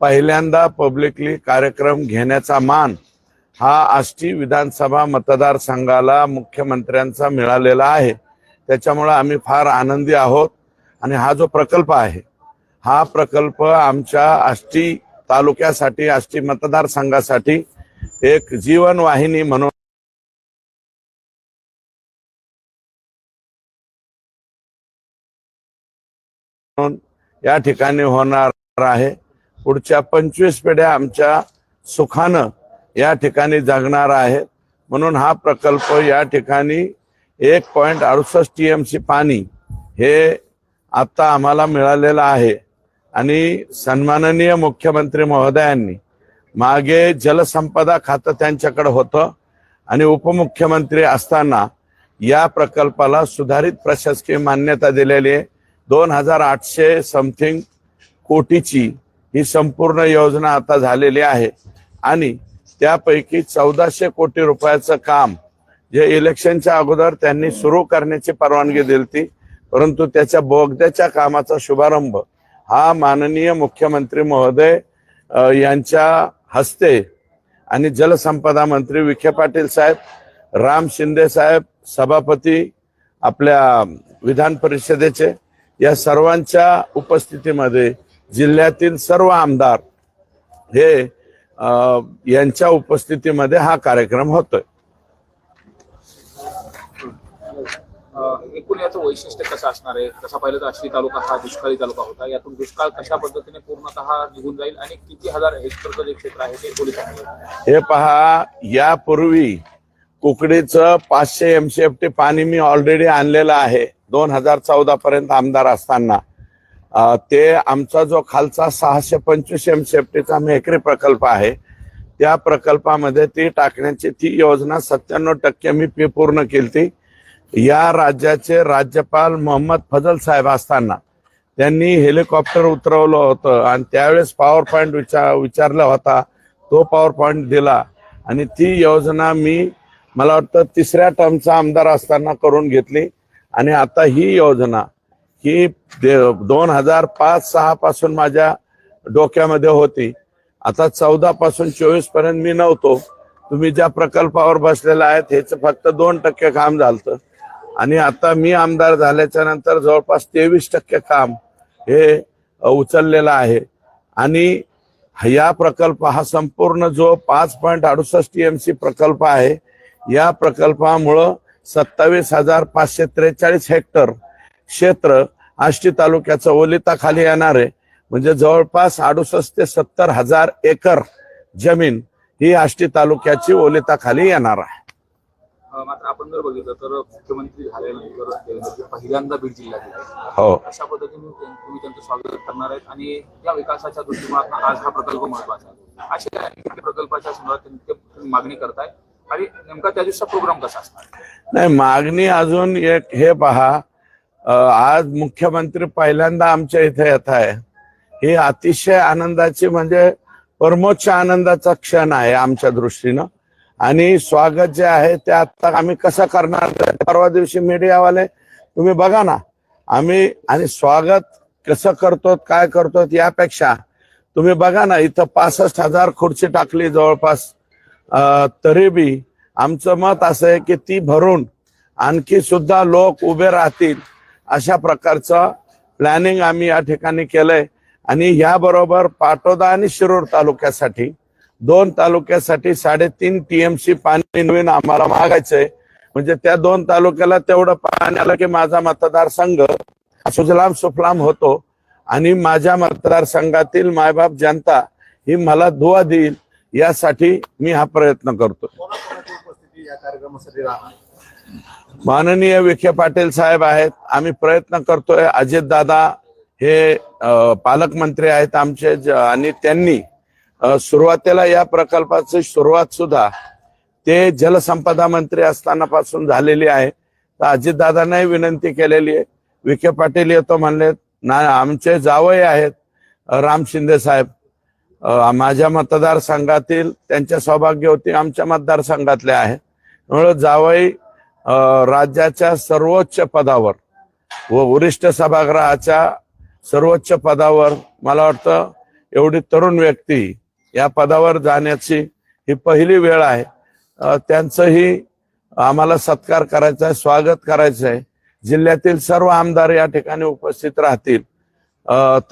पहिल्यांदा पब्लिकली कार्यक्रम घेण्याचा मान हा आष्टी विधानसभा मतदारसंघाला मुख्यमंत्र्यांचा मिळालेला आहे. त्याच्यामुळे आम्ही फार आनंदी आहोत आणि हा जो प्रकल्प आहे हा प्रकल्प आमच्या आष्टी तालुक्यासाठी आष्टी मतदारसंघासाठी एक जीवनवाहिनी म्हणून या ठिकाणी होणार आहे. पुढच्या पंचवीस पिढ्या आमच्या सुखानं या ठिकाणी जगणार आहेत. म्हणून हा प्रकल्प या ठिकाणी एक पॉईंट अडुसष्ट टी एम सी पाणी हे आत्ता आम्हाला मिळालेलं आहे. आणि सन्माननीय मुख्यमंत्री महोदयांनी मागे जलसंपदा खातं त्यांच्याकडे होतं. आणि उपमुख्यमंत्री असताना या प्रकल्पाला सुधारित प्रशासकीय मान्यता दिलेली आहे. दोन हजार आठशे समथिंग कोटीची ही संपूर्ण योजना आता झालेली आहे. आणि त्यापैकी चौदाशे कोटी रुपयाचं काम जे इलेक्शनच्या अगोदर त्यांनी सुरू करण्याची परवानगी दिली परंतु त्याच्या बोगद्याच्या कामाचा शुभारंभ हा माननीय मुख्यमंत्री महोदय यांच्या हस्ते आणि जलसंपदा मंत्री विखे पाटील साहेब राम शिंदे साहेब सभापती आपल्या विधान परिषदेचे या सर्वांच्या उपस्थितीमध्ये जिल्ह्यातील सर्व आमदार हे यांच्या उपस्थितीमध्ये हा कार्यक्रम होतोय. एकूण याचं वैशिष्ट्य कसं असणार आहे? तसा पहिलं तर आष्टी तालुका हा दुष्काळी तालुका होता. यातून दुष्काळ कशा पद्धतीने पूर्णतः निघून जाईल आणि किती हजार हेक्टरचं जे क्षेत्र आहे ते पोलिसांनी हे पहा यापूर्वी कुकडीचं पाचशे एमसीएफटी पाणी मी ऑलरेडी आणलेलं आहे. दोन हजार चौदा पर्यंत आमदार असताना. ते आमचा जो खालचा सहाशे पंचवीस एम सेफ्टीचा मेहकरी प्रकल्प आहे त्या प्रकल्पामध्ये ती टाकण्याची ती योजना सत्त्याण्णव टक्के मी पी पूर्ण केली या राज्याचे राज्यपाल मोहम्मद फजल साहेब असताना त्यांनी हेलिकॉप्टर उतरवलं होतं आणि त्यावेळेस पॉवर पॉईंट विचार विचारला होता तो पॉवर पॉईंट दिला आणि ती योजना मी मला वाटतं तिसऱ्या टर्मचा आमदार असताना करून घेतली. आणि आता ही योजना की दोन हजार पाच सहा पासून माझ्या डोक्यामध्ये होती. आता चौदा पासून चोवीसपर्यंत मी नव्हतो. तुम्ही ज्या प्रकल्पावर बसलेला आहेत हेच फक्त दोन टक्के काम झालं आणि आता मी आमदार झाल्याच्यानंतर जवळपास तेवीस टक्के काम हे उचललेलं आहे. आणि या प्रकल्प हा संपूर्ण जो पाच पॉईंट अडुसष्ट एम सी प्रकल्प आहे या प्रकल्पामुळं सत्तावीस हजार पाचशे त्रेचाळीस हेक्टर क्षेत्र आष्टी तालुक्याचं ओलिताखाली येणार आहे म्हणजे जवळपास अडुसष्ट ते सत्तर हजार एकर जमीन ही आष्टी तालुक्याची ओलिताखाली येणार आहे. मात्र आपण जर बघितलं तर मुख्यमंत्री झाल्यानंतर देवेंद्रजी पहिल्यांदा बीड जिल्ह्यात येते हो. अशा पद्धतीने त्यां- तुम्ही त्यांचं स्वागत करणार आहेत आणि या विकासाच्या दृष्टिकोनातून आज हा प्रकल्प महत्त्वाचा आहे. अशा अनेक प्रकल्पाच्या संदर्भात त्यांनी- ते- तुम्ही मागणी करताय. आणि नेमका त्या प्रोग्राम कसा असणार? नाही मागणी अजून एक हे पहा आज मुख्यमंत्री पहिल्यांदा आमच्या इथे येत आहे. ही अतिशय आनंदाची म्हणजे परमोच्च आनंदाचा क्षण आहे आमच्या दृष्टीनं. आणि स्वागत जे आहे ते आता आम्ही कसं करणार परवा दिवशी मीडियावाले तुम्ही बघा ना. आम्ही आणि स्वागत कसं करतो काय करतो यापेक्षा तुम्ही बघा ना इथं पासष्ट हजार खुर्ची टाकली जवळपास. तरी बी आमचं मत असं आहे की ती भरून आणखी सुद्धा लोक उभे राहतील. अशा प्रकारचं प्लॅनिंग आम्ही या ठिकाणी केलंय. आणि याबरोबर पाटोदा आणि शिरूर तालुक्यासाठी दोन तालुक्यासाठी साडेतीन टीएमसी पाणी नवीन आम्हाला मागायचंय. म्हणजे त्या दोन तालुक्याला तेवढं पाणी आलं की माझा मतदारसंघ सुजलाम सुफलाम होतो. आणि माझ्या मतदारसंघातील मायबाप जनता ही मला दुवा देईल यासाठी मी हा प्रयत्न करतो माननीय विखे पाटील साहेब आहेत. आम्ही प्रयत्न करतोय. अजित दादा हे पालकमंत्री आहेत आमचे. ज- आणि त्यांनी सुरुवातीला या प्रकल्पाची सुरुवात सुद्धा ते जलसंपदा मंत्री असताना पासून झालेली आहे. तर अजितदादांनाही विनंती केलेली आहे. विखे पाटील येतो म्हणले ना आमचे जावई आहेत. राम शिंदे साहेब माझ्या मतदारसंघातील त्यांच्या सौभाग्य होती आमच्या मतदारसंघातले आहे. त्यामुळे जावई राज्याच्या सर्वोच्च पदावर व वरिष्ठ सभागृहाच्या सर्वोच्च पदावर मला वाटतं एवढी तरुण व्यक्ती या पदावर जाण्याची ही पहिली वेळ आहे. त्यांचंही आम्हाला सत्कार करायचा आहे स्वागत करायचं आहे. जिल्ह्यातील सर्व आमदार या ठिकाणी उपस्थित राहतील.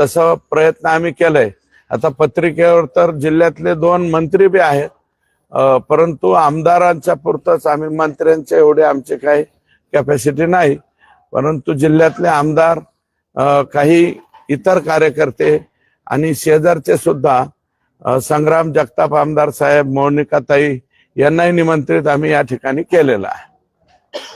तसं प्रयत्न आम्ही केलाय. आता पत्रिकेवर तर जिल्ह्यातले दोन मंत्री बी आहेत. परंतु आमदारांच्या पुरतच आम्ही मंत्र्यांच्या एवढे आमचे काही कॅपॅसिटी नाही. परंतु जिल्ह्यातले आमदार काही इतर कार्यकर्ते आणि शेजारचे सुद्धा संग्राम जगताप आमदार साहेब मोनिकाताई यांनाही निमंत्रित आम्ही या ठिकाणी केलेलं आहे.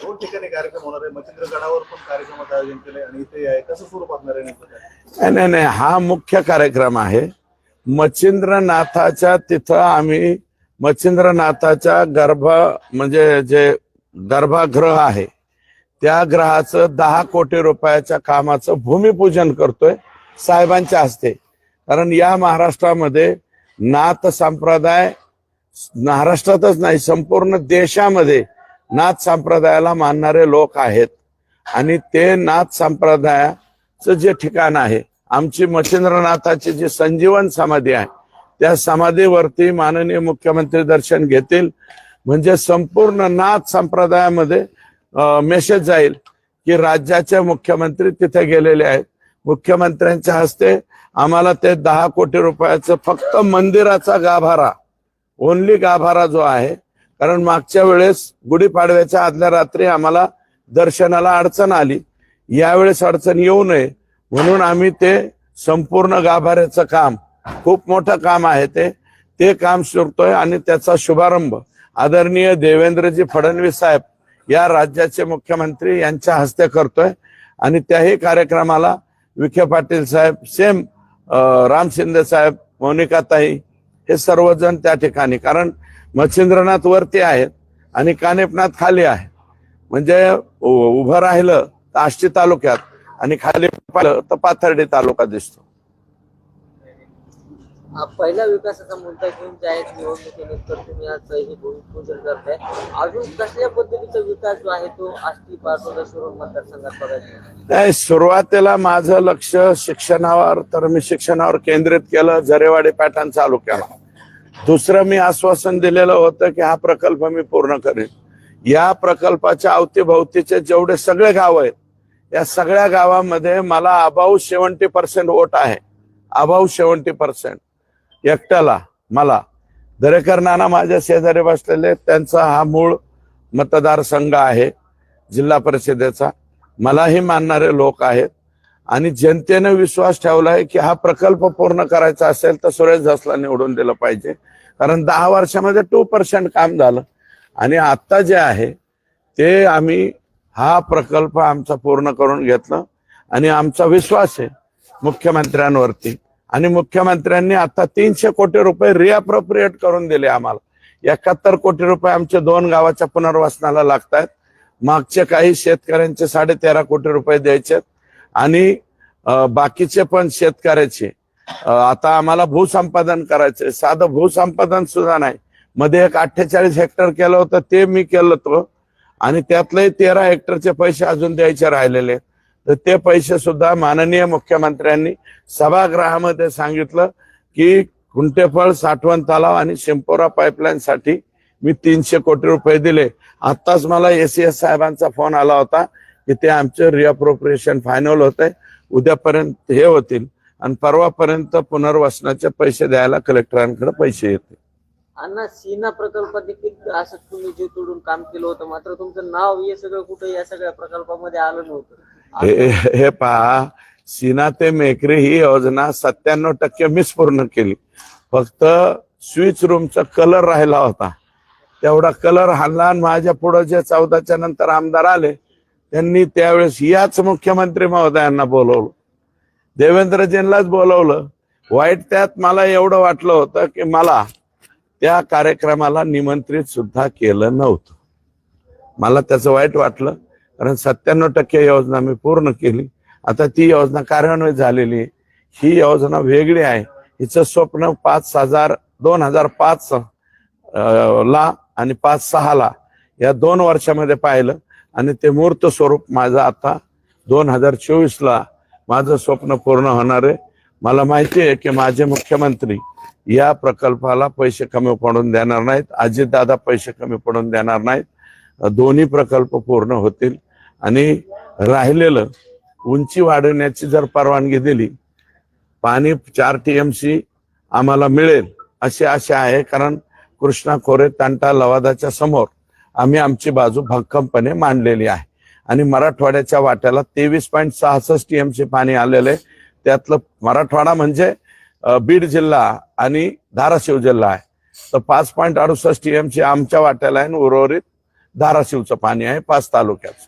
दोन ठिकाणी कार्यक्रम होणार आहे. मच्छिंद्रगडावर पण कार्यक्रमाचं आयोजन केलंय आणि इथे आहे. कसं स्वरूप असणार आहे नेमकं काय? नाही नाही नाही. हा मुख्य कार्यक्रम आहे. मच्छिंद्रनाथाच्या तिथं आम्ही मच्छिंद्रनाथाच्या गर्भ म्हणजे जे गर्भगृह आहे त्या ग्रहाचं दहा कोटी रुपयाच्या कामाचं भूमिपूजन करतोय साहेबांच्या हस्ते. कारण या महाराष्ट्रामध्ये नाथ संप्रदाय महाराष्ट्रातच नाही संपूर्ण देशामध्ये नाथ संप्रदायाला मानणारे लोक आहेत. आणि ते नाथ संप्रदायाचं जे ठिकाण आहे आमची मच्छिंद्रनाथाची जी संजीवन समाधी आहे त्या समाधीवरती माननीय मुख्यमंत्री दर्शन घेतील. म्हणजे संपूर्ण नाथ संप्रदायामध्ये मेसेज जाईल की राज्याचे मुख्यमंत्री तिथे गेलेले आहेत. मुख्यमंत्र्यांच्या हस्ते आम्हाला ते दहा कोटी रुपयाचं फक्त मंदिराचा गाभारा ओनली गाभारा जो आहे कारण मागच्या वेळेस गुढीपाडव्याच्या आदल्या रात्री आम्हाला दर्शनाला अडचण आली. यावेळेस अडचण येऊ नये. म्हणून आम्ही ते संपूर्ण गाभाऱ्याचं काम खूप मोठं काम आहे ते. ते काम सुरतोय आणि त्याचा शुभारंभ आदरणीय देवेंद्रजी फडणवीस साहेब या राज्याचे मुख्यमंत्री यांच्या हस्ते करतोय. आणि त्याही कार्यक्रमाला विखे पाटील साहेब सेम राम शिंदे साहेब मोनिकाताई हे सर्वजण त्या ठिकाणी. कारण मच्छिंद्रनाथ वरती आहेत आणि कानेपनाथ खाली आहे. म्हणजे उ- उभं राहिलं तर आष्टी तालुक्यात आणि खाली पाहिलं तर पाथर्डी तालुका दिसतो. पहिला विकासाचा मुद्दा घेऊन ज्या आहेत निवडणुकीनंतर तुम्ही आज हे भूमिपूजन करताय. अजून कसल्या पद्धतीचा विकास जो आहे तो आष्टी पाटोदा मतदारसंघात बघायचा नाही सुरुवातीला माझं लक्ष शिक्षणावर तर मी शिक्षणावर केंद्रित केलं झरेवाडी पॅटर्न चालू केला. दुसरं मी आश्वासन दिलेलं होतं की हा प्रकल्प मी पूर्ण करेन. या प्रकल्पाच्या अवतीभोवतीचे जेवढे सगळे गाव आहेत या सगळ्या गावामध्ये मला अबाऊ सेवन्टी पर्सेंट वोट आहे. About seventy percent. एकट्याला मला. दरेकर नाना माझ्या शेजारी बसलेले त्यांचा हा मूळ मतदारसंघ आहे जिल्हा परिषदेचा. मलाही मानणारे लोक आहेत. आणि जनतेने विश्वास ठेवला आहे की हा प्रकल्प पूर्ण करायचा असेल तर सुरेश धसला निवडून दिलं पाहिजे. कारण दहा वर्षामध्ये टू पर्सेंट काम झालं. आणि आत्ता जे आहे ते आम्ही हा प्रकल्प आमचा पूर्ण करून घेतला. आणि आमचा विश्वास आहे मुख्यमंत्र्यांवरती. आणि मुख्यमंत्र्यांनी आता तीनशे कोटी रुपये रिअप्रोप्रिएट करून दिले आम्हाला. एकाहत्तर कोटी रुपये आमच्या दोन गावाच्या पुनर्वसनाला लागत आहेत मागचे काही शेतकऱ्यांचे साडे तेरा कोटी रुपये द्यायचे आणि बाकीचे पण शेतकऱ्याचे. आता आम्हाला भूसंपादन करायचे साधं भूसंपादन सुद्धा नाही. मध्ये एक अठ्ठेचाळीस हेक्टर केलं होतं ते मी केलं होतं. आणि त्यातले तेरा हेक्टरचे पैसे अजून द्यायचे राहिलेले आहेत. तर ते पैसे सुद्धा माननीय मुख्यमंत्र्यांनी सभागृहामध्ये सांगितलं की कुंटेफळ साठवण तलाव आणि शिंपोरा पाईपलाईनसाठी मी तीनशे कोटी रुपये दिले. आत्ताच मला एसीएस साहेबांचा फोन आला होता की ते आमचे रिअप्रोप्रिएशन फायनल होते उद्यापर्यंत हे होतील. आणि परवापर्यंत पुनर्वसनाचे पैसे द्यायला कलेक्टरांकडे पैसे येतील. अण्णा सीना प्रकल्पात देखील असं तुम्ही जीव तोडून काम केलं होतं. मात्र तुमचं नाव हे सगळं कुठे या सगळ्या प्रकल्पामध्ये आलं नव्हतं. हे हे पहा सीना ते मेकरी ही योजना सत्त्याण्णव टक्के मीच पूर्ण केली. फक्त स्विच रूमचा कलर राहिला होता. तेवढा कलर हाणला माझ्या पुढे जे चौदाच्या नंतर आमदार आले त्यांनी त्यावेळेस याच मुख्यमंत्री महोदयांना बोलवलं. देवेंद्रजींनाच बोलवलं. वाईट त्यात मला एवढं वाटलं होतं की मला त्या कार्यक्रमाला निमंत्रित सुद्धा केलं नव्हतं. मला त्याचं वाईट वाटलं कारण सत्त्याण्णव टक्के योजना मी पूर्ण केली. आता ती योजना कार्यान्वित झालेली आहे. ही योजना वेगळी आहे. हिचं स्वप्न पाच हजार दोन हजार पाच ला आणि पाच सहाला या दोन वर्षामध्ये पाहिलं आणि ते मूर्त स्वरूप माझं आता दोन हजार चोवीसला माझं स्वप्न पूर्ण होणार आहे. मला माहिती आहे की माझे मुख्यमंत्री या प्रकल्पाला पैसे कमी पडून देणार नाहीत. अजितदादा पैसे कमी पडून देणार नाहीत. दोन्ही प्रकल्प पूर्ण होतील. आणि राहिलेलं उंची वाढवण्याची जर परवानगी दिली पाणी चार टीएमसी आम्हाला मिळेल अशी आशा आहे. कारण कृष्णा खोरे तांटा लवादाच्या समोर आम्ही आमची बाजू भक्कमपणे मांडलेली आहे. आणि मराठवाड्याच्या वाट्याला तेवीस पॉईंट सहासष्ट टीएमसी पाणी आलेलं आहे. त्यातलं मराठवाडा म्हणजे बीड जिल्हा आणि धाराशिव जिल्हा आहे. तर पाच पॉईंट अडुसष्ट टीएमसी आमच्या वाट्याला आहे उर्वरित धाराशिवचं पाणी आहे पाच तालुक्याचं.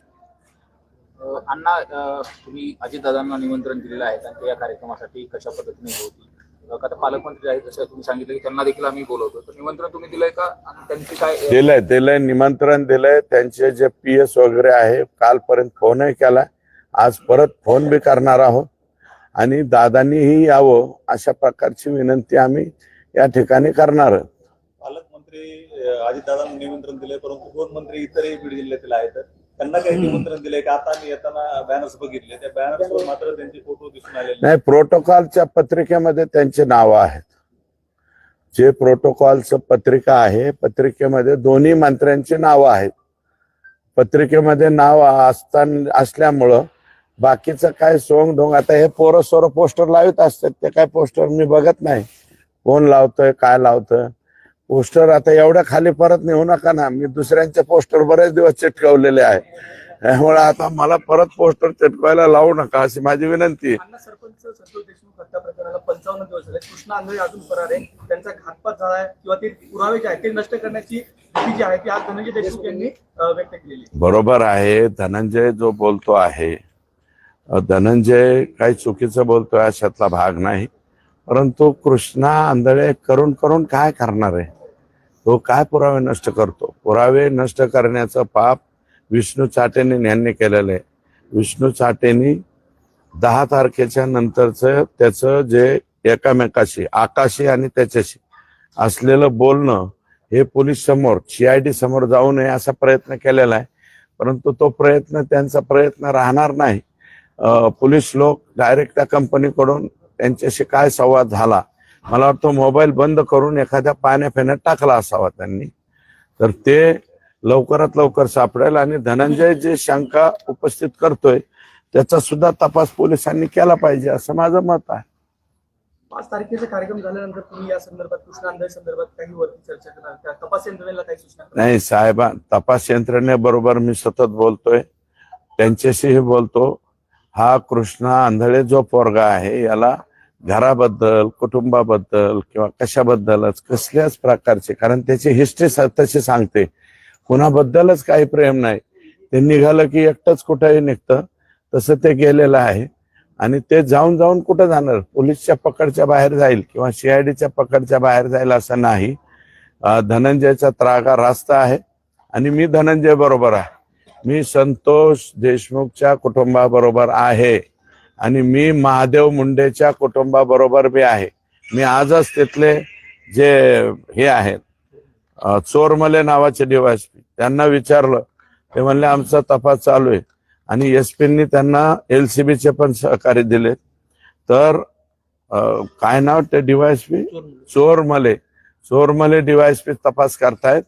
अण्णा तुम्ही अजितदादांना निमंत्रण दिलेलं आहे आणि ते या कार्यक्रमासाठी कशा पद्धतीने होती? आता पालकमंत्री आहेत जसं तुम्ही सांगितलं की त्यांना देखील आम्ही बोलवतो. तर निमंत्रण तुम्ही दिलंय का? आणि त्यांची काय दिलंय दिलंय निमंत्रण दिलंय. त्यांचे जे पी एस वगैरे आहे कालपर्यंत फोनही केलाय. आज परत फोन बी करणार आहोत. आणि दादांनीही यावं अशा प्रकारची विनंती आम्ही या ठिकाणी करणार. आहोत. पालकमंत्री अजितदादांना निमंत्रण दिले परंतु दोन मंत्री इतरही बीड जिल्ह्यातील आहेत. त्यांना काही निमंत्रण दिलंय का? आता मी येताना बॅनर्स बघितले. त्या बॅनर्सवर मात्र त्यांचे फोटो दिसून आलेले नाही प्रोटोकॉलच्या पत्रिकेमध्ये त्यांचे नाव आहेत. जे प्रोटोकॉलचं पत्रिका आहे पत्रिकेमध्ये दोन्ही मंत्र्यांची नावं आहेत. पत्रिकेमध्ये नाव असताना असल्यामुळं बाकीचं काय सोंग ढोंग आता हे पोरं सोरं पोस्टर लावत असतात ते काय पोस्टर मी बघत नाही. कोण लावतोय काय लावतोय. पोस्टर आता एवढ्या खाली परत नेऊ नका ना मी दुसऱ्यांचे पोस्टर बरेच दिवस चिटकवलेले आहे. त्यामुळे आता मला परत पोस्टर चिटकवायला लावू नका अशी माझी विनंती आहे. अण्णा सरपंच संतोष देशमुख हत्या प्रकरणाला पंचावन्न दिवस झाले. कृष्णा आंधळे अजून फरार आहे. त्यांचा घातपात झाला आहे किंवा ते पुरावे जे आहेत ते नष्ट करण्याची भीती जी आहे ती आज धनंजय देशमुख यांनी अं, व्यक्त केलेली आहे. बरोबर आहे धनंजय जो बोलतो आहे धनंजय काही चुकीचं बोलतोय अशातला भाग नाही. परंतु कृष्णा आंधळे करून करून काय करणार आहे? तो काय पुरावे नष्ट करतो? पुरावे नष्ट करण्याचं पाप विष्णू चाटेने यांनी केलेलं आहे. विष्णू चाटेनी दहा तारखेच्या नंतरचं त्याचं जे एकामेकाशी आकाशी आणि त्याच्याशी असलेलं बोलणं हे पोलीस समोर सीआयडी समोर जाऊ नये असा प्रयत्न केलेला आहे. परंतु तो प्रयत्न त्यांचा प्रयत्न राहणार नाही. पोलीस लोक डायरेक्ट त्या कंपनीकडून त्यांच्याशी काय संवाद झाला. मला वाटतं मोबाईल बंद करून एखाद्या पाण्या फेण्यात टाकला असावा त्यांनी. तर ते लवकरात लवकर सापडेल आणि धनंजय जे शंका उपस्थित करतोय त्याचा सुद्धा तपास पोलिसांनी केला पाहिजे असं माझं मत आहे. पाच तारखेचा कार्यक्रम झाल्यानंतर तुम्ही या संदर्भात कृष्णा आंधळे संदर्भात काही वरती चर्चा करणार तपास यंत्रणेला काही सूचना? नाही साहेबा तपास यंत्रणेबरोबर मी सतत बोलतोय. त्यांच्याशीही बोलतो. हा कृष्णा आंधळे जो पोरगा आहे याला घराबद्दल कुटुंबाबद्दल किंवा कशाबद्दलच कसल्याच प्रकारचे कारण त्याची हिस्ट्री तशी सांगते. कुणाबद्दलच काही प्रेम नाही. ते निघालं की एकटंच कुठंही निघतं. तसं ते गेलेलं आहे. आणि ते जाऊन जाऊन कुठं जाणार? पोलीसच्या पकडच्या बाहेर जाईल किंवा सीआयडीच्या पकडच्या बाहेर जाईल असं नाही. धनंजयचा त्रागा रास्त आहे. आणि मी धनंजय बरोबर आहे. मी संतोष देशमुखच्या कुटुंबाबरोबर आहे आणि मी महादेव मुंडेच्या कुटुंबाबरोबर बी आहे. मी आजच तिथले जे हे आहेत चोरमले नावाचे डीवायसपी त्यांना विचारलं. ते म्हणले आमचा तपास चालू आहे. आणि एस पींनी त्यांना एल सी बीचे पण सहकार्य दिले तर काय नाव ते डीवायसपी चोरमले. चोरमले. डीवायसपी तपास करतायत.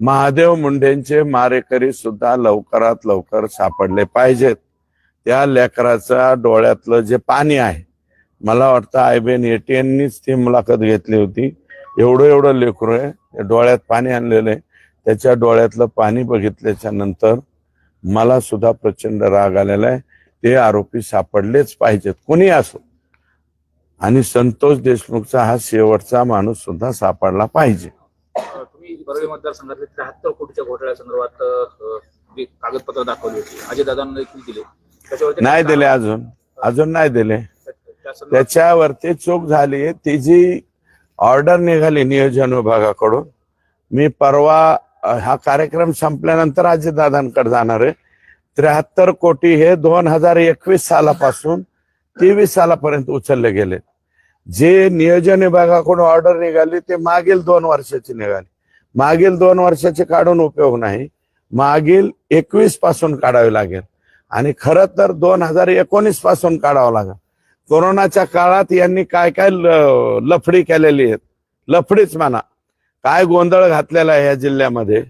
महादेव मुंडेंचे मारेकरी सुद्धा लवकरात लवकर सापडले पाहिजेत. त्या लेकराच्या डोळ्यातलं जे पाणी आहे मला वाटतं आयबीएन एटीएननीच ती मुलाखत घेतली होती. एवढं एवढं लेकरू आहे त्या डोळ्यात पाणी आणलेलं आहे. त्याच्या डोळ्यातलं पाणी बघितल्याच्या नंतर मला सुद्धा प्रचंड राग आलेला आहे. ते आरोपी सापडलेच पाहिजेत कोणी असो. आणि संतोष देशमुखचा हा शेवटचा माणूस सुद्धा सापडला पाहिजे. बरोबर मतदारसंघातले त्र्याहत्तर कोटीच्या घोटाळ्यासंदर्भात कागदपत्र दाखवली होती. अजितदादांना देखील दिले. त्याच्यावरती नाही दिले अजून. अजून नाही दिले. त्याच्यावरती चूक झाली. ती जी ऑर्डर निघाली नियोजन विभागाकडून मी परवा हा कार्यक्रम संपल्यानंतर अजितदादांकडे जाणार आहे. त्र्याहत्तर कोटी हे दोन हजार एकवीस सालापासून तेवीस सालापर्यंत उचलले गेले जे नियोजन विभागाकडून ऑर्डर निघाली ते मागील दोन वर्षाची निघाली. मागील दोन वर्षाचे काढून उपयोग नाही. मागील एकवीसपासून काढावे लागेल. आणि खरं तर दोन हजार एकोणीसपासून काढावं लागेल. कोरोनाच्या काळात यांनी काय काय लफडी केलेली आहेत. लफडीच म्हणा. काय गोंधळ घातलेला आहे या जिल्ह्यामध्ये.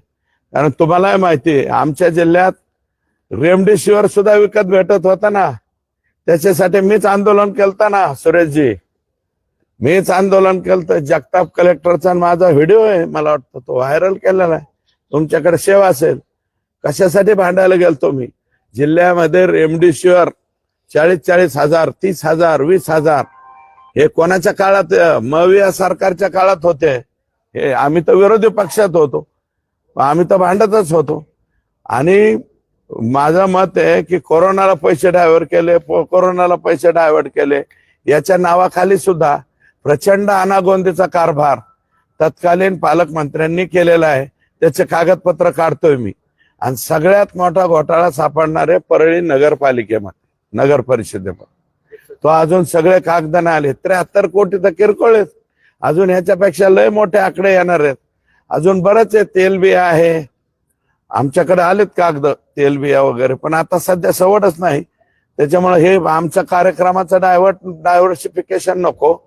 कारण तुम्हालाही माहिती आहे आमच्या जिल्ह्यात रेमडेसिवीर सुद्धा विकत भेटत होता ना. त्याच्यासाठी मीच आंदोलन केलता ना सुरेशजी. मीच आंदोलन केलं तर जगताप कलेक्टरचा आणि माझा व्हिडिओ आहे मला वाटतं तो व्हायरल केलेला आहे. तुमच्याकडे सेवा असेल कशासाठी भांडायला गेलतो मी? जिल्ह्यामध्ये रेमडेसिवीर चाळीस चाळीस हजार तीस हजार वीस हजार. हे कोणाच्या काळात मविया सरकारच्या काळात होते? हे आम्ही तर विरोधी पक्षात होतो. आम्ही तर भांडतच होतो. आणि माझं मत आहे की कोरोनाला पैसे डायव्हर्ट केले कोरोनाला पैसे डायव्हर्ट केले. याच्या नावाखाली सुद्धा प्रचंड अनागोंदीचा कारभार तत्कालीन पालकमंत्र्यांनी केलेला आहे. त्याचे कागदपत्र काढतोय मी. आणि सगळ्यात मोठा घोटाळा सापडणारे परळी नगरपालिकेमध्ये नगर परिषदेमध्ये. तो अजून सगळे कागद नाही आले. त्र्याहत्तर कोटी तर किरकोळ आहेत. अजून ह्याच्यापेक्षा लय मोठे आकडे येणार आहेत. अजून बरंच आहे तेलबिया आहे. आमच्याकडे आलेत कागद तेलबिया वगैरे. पण आता सध्या सवडच नाही. त्याच्यामुळे हे आमच्या कार्यक्रमाचं डायव्हर्ट डायव्हर्सिफिकेशन नको.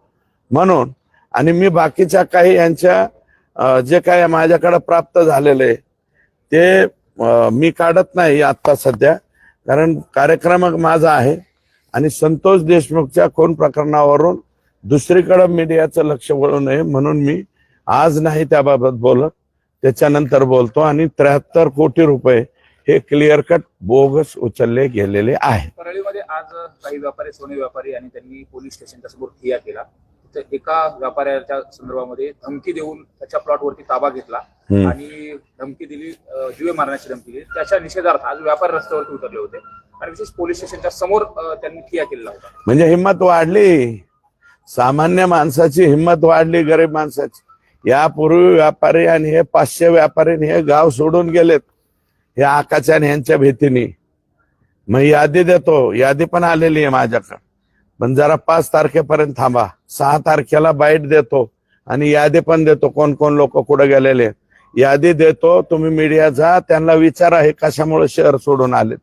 म्हणून आणि मी बाकीच्या काही यांच्या जे काय माझ्याकडे प्राप्त झालेले ते मी काढत नाही आता सध्या. कारण कार्यक्रम माझा आहे आणि संतोष देशमुखच्या खून प्रकरणावरून दुसरीकडं मीडियाचं लक्ष वळू नये म्हणून मी आज नाही त्याबाबत बोलत त्याच्यानंतर बोलतो आणि त्र्याहत्तर कोटी रुपये हे क्लिअर कट बोगस उचलले गेलेले आहे परळीमध्ये आज काही व्यापारी सोने व्यापारी आणि त्यांनी पोलीस स्टेशनच्या समोर ठिया केला. तिथे एका व्यापाऱ्याच्या संदर्भामध्ये धमकी देऊन त्याच्या प्लॉटवरती ताबा घेतला. आणि धमकी दिली जीवे मारण्याची धमकी दिली. त्याच्या निषेधार्थ आज व्यापारी रस्त्यावरती उतरले होते. आणि विशेष पोलीस स्टेशनच्या समोर त्यांनी ठिया केलेला होता. म्हणजे हिंमत वाढली. सामान्य माणसाची हिंमत वाढली गरीब माणसाची. यापूर्वी व्यापारी आणि हे पाचशे व्यापारी हे गाव सोडून गेलेत हे आकाच्या आणि ह्यांच्या भीतीने. मग यादी देतो. यादी पण आलेली आहे माझ्याकडे. पण जरा पाच तारखेपर्यंत थांबा. सहा तारखेला बाईट देतो आणि यादी पण देतो कोण कोण लोक कुठे गेलेले यादी देतो तुम्ही मीडिया जा त्यांना विचारा हे कशामुळे शहर सोडून आलेत.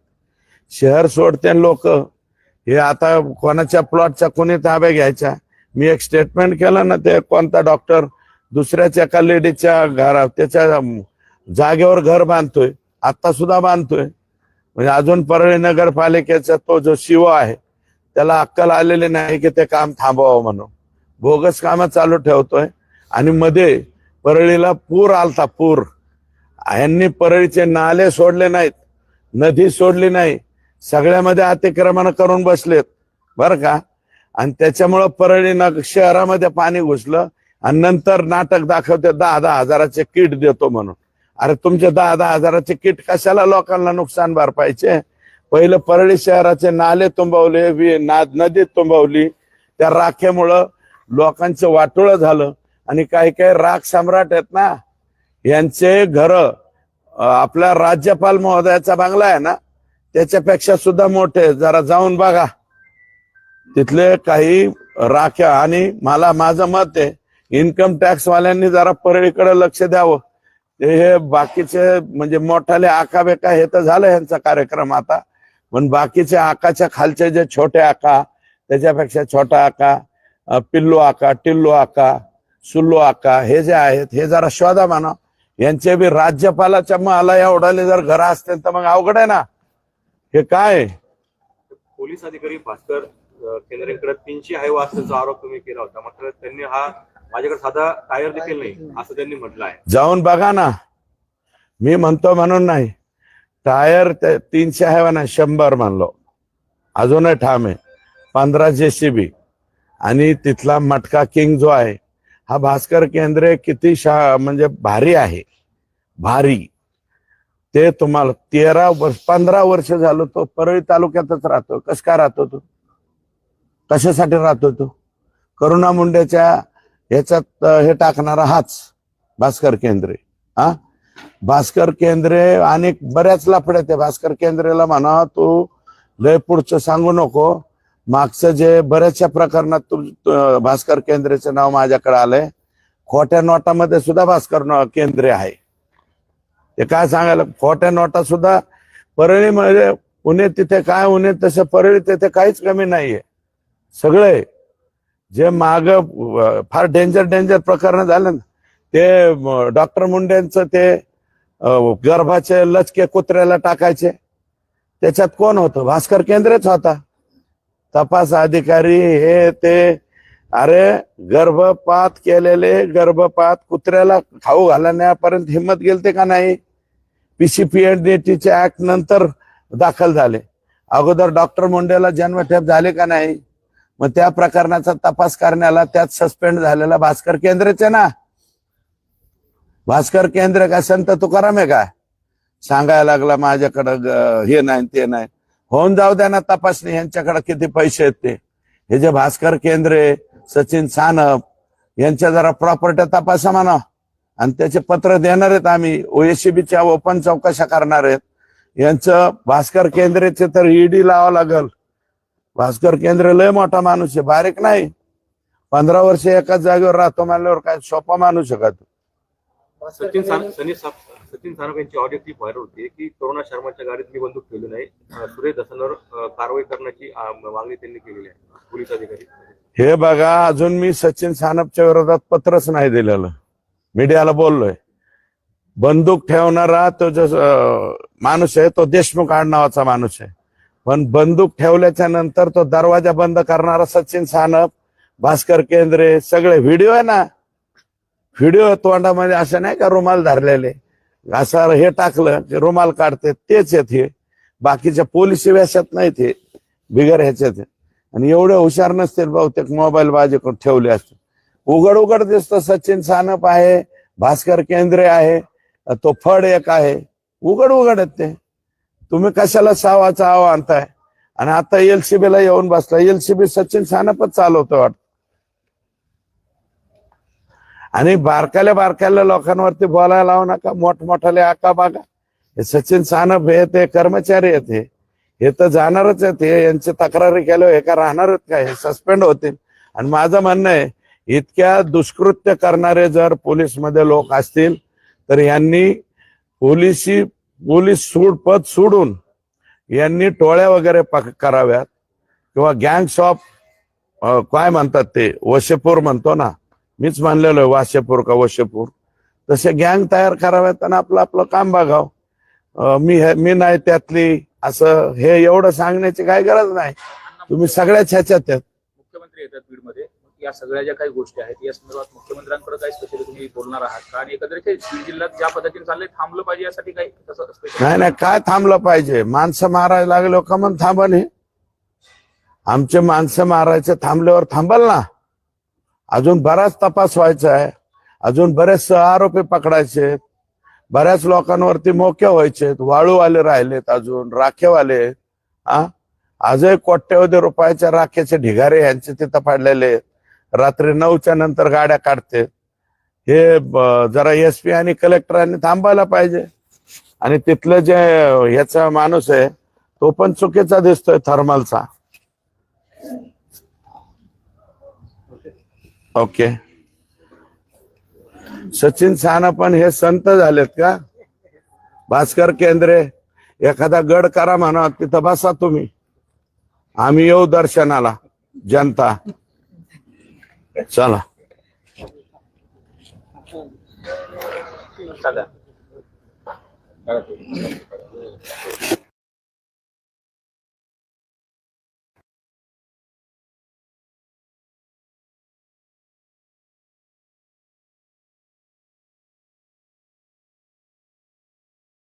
शहर सोडते लोक. हे आता कोणाच्या प्लॉटच्या कोणी ताब्या घ्यायच्या? मी एक स्टेटमेंट केलं ना ते कोणता डॉक्टर दुसऱ्याच्या एका लेडीच्या घरा त्याच्या जागेवर घर बांधतोय. आता सुद्धा बांधतोय. म्हणजे अजून परळी नगरपालिकेचा तो जो शिव आहे त्याला अक्कल आलेली नाही की ते काम थांबवावं म्हणून. बोगस कामं चालू ठेवतोय आणि मध्ये परळीला पूर आलता पूर. यांनी परळीचे नाले सोडले नाहीत नदी सोडली नाही. सगळ्यामध्ये अतिक्रमण करून बसलेत बर का? आणि त्याच्यामुळं परळी नग शहरामध्ये पाणी घुसलं आणि नंतर नाटक दाखवते दहा दहा हजाराचे किट देतो म्हणून. अरे तुमचे दहा दहा हजाराचे किट कशाला लोकांना नुकसान भरपायचे? पहिलं परळी शहराचे नाले तुंबवले ना- नदी तुंबवली. त्या राखेमुळं लोकांचं वाटोळं झालं. आणि काही काही राख सम्राट आहेत ना यांचे घर आपल्या राज्यपाल महोदयाचा बंगला आहे ना त्याच्यापेक्षा सुद्धा मोठे जरा जाऊन बघा. तिथले काही राख्या आणि मला माझं मत आहे इन्कम टॅक्स वाल्यांनी जरा परळीकडे लक्ष द्यावं. ते हे बाकीचे म्हणजे मोठाले आखाबेका हे तर झालं यांचा कार्यक्रम आता. पण बाकीचे आकाच्या खालचे जे छोटे आका त्याच्यापेक्षा छोटा आका पिल्लू आका टिल्लू आका सुल्लू आका हे जे आहेत हे जरा शोधा म्हणा यांचे बी राज्यपालाच्या मला एवढाले जर घर असतील तर मग अवघड आहे ना. हे काय? आहे? पोलीस अधिकारी भास्कर केंद्रेकडे तीनशे हायवा असल्याचा आरोप तुम्ही केला होता. मात्र त्यांनी हा माझ्याकडे साधा टायर देखील नाही असं त्यांनी म्हटलं आहे. जाऊन बघा ना. मी म्हणतो म्हणून नाही. टायर ते तीनशे आहे ना शंभर मानलो अजूनही ठाम आहे पंधरा जेसीबी. आणि तिथला मटका किंग जो आहे हा भास्कर केंद्रे किती शा म्हणजे भारी आहे. भारी. ते तुम्हाला तेरा वर्ष पंधरा वर्ष झालं तो परळी तालुक्यातच राहतो. कस काय राहतो तो? कशासाठी राहतो तो? करुणा मुंडेच्या ह्याच्यात हे टाकणारा हाच भास्कर केंद्रे. हा? भास्कर केंद्रे आणि बऱ्याच लफड्यात आहे भास्कर केंद्रेला म्हणा तू लय पुढचं सांगू नको. मागचं जे बऱ्याचशा प्रकरणात तू भास्कर केंद्रेचं नाव माझ्याकडे आलंय. खोट्या नोटामध्ये सुद्धा भास्कर केंद्रे आहे. ते काय सांगायला? खोट्या नोटा सुद्धा परळीमध्ये पुणे तिथे काय उन्हे तसं परळी तिथे काहीच कमी नाहीये. सगळे जे माग फार डेंजर डेंजर प्रकरण झालं ना. ते डॉक्टर मुंडेंचं ते गर्भाचे लचके कुत्र्याला टाकायचे. त्याच्यात कोण होतं? भास्कर केंद्रेच होता. तपास अधिकारी हे ते अरे गर्भपात केलेले गर्भपात कुत्र्याला खाऊ घालण्यापर्यंत हिंमत गेलते का नाही? पीसीपीएनडीटीचे ऍक्ट नंतर दाखल झाले. अगोदर डॉक्टर मुंडेला जन्मठेप झाले का नाही? मग त्या प्रकरणाचा तपास करण्याला त्यात सस्पेंड झालेला भास्कर केंद्रेचे ना? भास्कर केंद्र काय संत तुकाराम आहे काय सांगायला लागला माझ्याकडं हे नाही ते नाही. होऊन जाऊ द्या ना तपासणी. यांच्याकडे किती पैसे आहेत ते? हे जे भास्कर केंद्रे सचिन सानप यांच्या जरा प्रॉपर्ट्या तपासा म्हणा. आणि त्याचे पत्र देणार आहेत आम्ही. ओएसीबीच्या ओपन चौकशा करणार आहेत. यांचं भास्कर केंद्रेचे तर ईडी लावा लागल. भास्कर केंद्र लय मोठा माणूस आहे. बारीक नाही. पंधरा वर्ष एकाच जागेवर राहतो म्हणल्यावर काय सोपा माणूस आहे का तू? सचिन सान सनी साप- सचिन सानप यांची ऑडिओ क्लिप व्हायरल होती की करुणा शर्माच्या गाडीत मी बंदूक ठेवली नाही. अं, सुरेश दसनवर अं, कारवाई करण्याची अं, मागणी त्यांनी केलेली आहे. पोलीस अधिकारी. हे बघा अजून मी सचिन सानपच्या विरोधात पत्रच नाही दिलेलं. मीडियाला बोललोय. बंदूक ठेवणारा तो जो अं, माणूस आहे तो देशमुख आडनावाचा माणूस आहे. पण बंदूक ठेवल्याच्या नंतर तो दरवाजा बंद करणारा सचिन सानप भास्कर केंद्रे सगळे व्हिडिओ आहे ना व्हिडिओ तोंडामध्ये असं नाही का रुमाल धरलेले? असं हे टाकलं जे रुमाल काढते तेच आहेत हे. बाकीच्या पोलीस व्यासात नाही ते बिगर ह्याच्यात आणि एवढे हुशार नसतील बहुतेक मोबाईल बाजी करून ठेवले असते उघड उघड दिसतं सचिन सानप आहे भास्कर केंद्रे आहे तो फड एक आहे. उघड उघड आहेत ते. तुम्ही कशाला सावाचा आव आणताय? आणि आता एलसीबीला येऊन बसला. एलसीबी सचिन सानपच चालवतो वाटत. आणि बारकाल्या बारकाल्या लोकांवरती बोलायला लावू नका. मोठमोठाले आका बागा. हे सचिन सानप हे ते कर्मचारी आहेत हे. हे तर जाणारच आहेत. हे यांची तक्रारी केल्यावर हे का राहणारच काय? हे सस्पेंड होतील. आणि माझं म्हणणं आहे इतक्या दुष्कृत्य करणारे जर पोलीसमध्ये लोक असतील तर यांनी पोलिसी पोलीस सूड पद सोडून यांनी टोळ्या वगैरे पक- कराव्यात. किंवा गँग्स ऑफ काय म्हणतात ते? वशेपूर म्हणतो ना. मीच मानलेलो आहे वाशेपूर का वशेपूर. तसे गँग तयार कराव्यात आणि आपलं आपलं काम बघावं. मी हे- मी नाही त्यातली असं हे एवढं सांगण्याची काय गरज नाही. तुम्ही सगळ्याच ह्याच्यात आहेत. मुख्यमंत्री येतात बीडमध्ये. या सगळ्या ज्या काही गोष्टी आहेत या संदर्भात मुख्यमंत्र्यांकडे काही स्पेशली तुम्ही बोलणार आहात का? आणि एकंदरीत बीड जिल्ह्यात ज्या पद्धतीने चाललंय थांबलं पाहिजे यासाठी काही नाही नाही काय थांबलं पाहिजे? माणसं मारायला लागलो का मग थांबल हे. आमचे माणसं मारायचे थांबल्यावर थांबल ना. अजून बराच तपास व्हायचा आहे. अजून बरेच आरोपी पकडायचे. बऱ्याच लोकांवरती मोके व्हायचे. वाळूवाले राहिलेत अजून राखेवाले. आहेत. हा आजही कोट्यवधी रुपयाच्या राखेचे ढिगारे यांचे तिथं पडलेले रात्री नऊच्या नंतर गाड्या काढते. हे जरा एस पी आणि कलेक्टरांनी थांबायला पाहिजे. आणि तिथलं जे ह्याचा माणूस आहे तो पण चुकीचा दिसतोय थर्मलचा. ओके. सचिन साना पण हे संत झालेत का? भास्कर केंद्रे एखादा गड करा म्हणा तिथं बसा तुम्ही. आम्ही येऊ दर्शनाला जनता. चला.